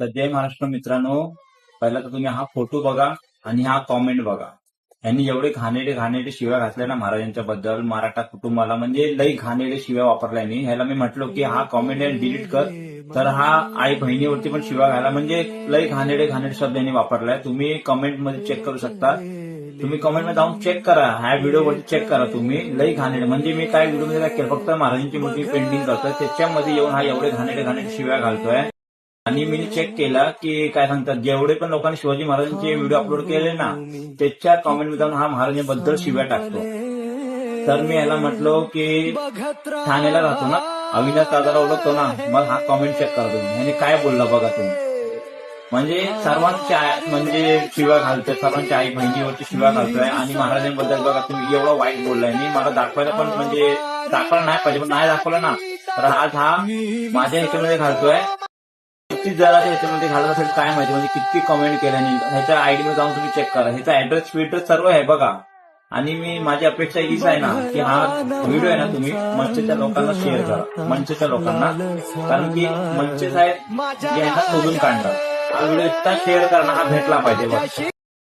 तर जय महाराष्ट्र मित्रांनो. पहिला तर तुम्ही हा फोटो बघा आणि हा कॉमेंट बघा. यांनी एवढे घाणेडे घाणेडे शिव्या घातल्या ना महाराजांच्या बद्दल मराठा कुटुंबाला. म्हणजे लई घाणेडे शिव्या वापरल्या यांनी. ह्याला मी म्हटलो की हा कॉमेंट डिलीट कर. तर हा आई बहिणीवरती पण शिव्या घाला. म्हणजे लई घाणेडे घाणेडे शब्द यांनी वापरलाय. तुम्ही कमेंटमध्ये चेक करू शकता. तुम्ही कमेंटमध्ये जाऊन चेक करा. ह्या व्हिडिओवरती चेक करा तुम्ही. लई घाणेडे म्हणजे मी काय व्हिडिओमध्ये काय केलं फक्त महाराजांची मूर्ती पेंटिंग करतोय. त्याच्यामध्ये येऊन हा एवढे घाणेडे घाणेडे शिव्या घालतोय. आणि मी चेक केला की काय सांगतात जेवढे पण लोकांनी शिवाजी महाराजांचे व्हिडिओ अपलोड केले ना त्याच्या कॉमेंटमध्ये जाऊन हा महाराजांबद्दल शिव्या टाकतो. तर मी याला म्हटलो की ठाण्याला राहतो ना अविनाश दादाला ओळखतो ना मग हा कॉमेंट चेक करतो म्हणजे काय बोलला बघा तुम्ही. म्हणजे सर्वांच्या म्हणजे शिव्या घालतोय सर्वांच्या आई बहिणीवरती शिव्या घालतोय आणि महाराजांबद्दल बघा तुम्ही एवढं वाईट बोललाय मी. मला दाखवायला पण म्हणजे दाखवायला नाही पाहिजे पण नाही दाखवलं ना तर आज हा माझ्या ह्याच्यामध्ये घालतोय. किती जणांच्या ह्याच्यामध्ये घालत असेल काय माहिती म्हणजे किती कमेंट केल्याने ह्याच्या आयडी मध्ये जाऊन तुम्ही चेक करा. ह्याचा ऍड्रेस फिड्रेस सर्व आहे बघा. आणि मी माझी अपेक्षा हीच आहे ना की हा व्हिडिओ आहे ना तुम्ही मंचच्या लोकांना शेअर करा. मंचच्या लोकांना. कारण की मंच साहेब यांना शोधून काढणार. हा व्हिडिओ इतका शेअर करणं हा भेटला पाहिजे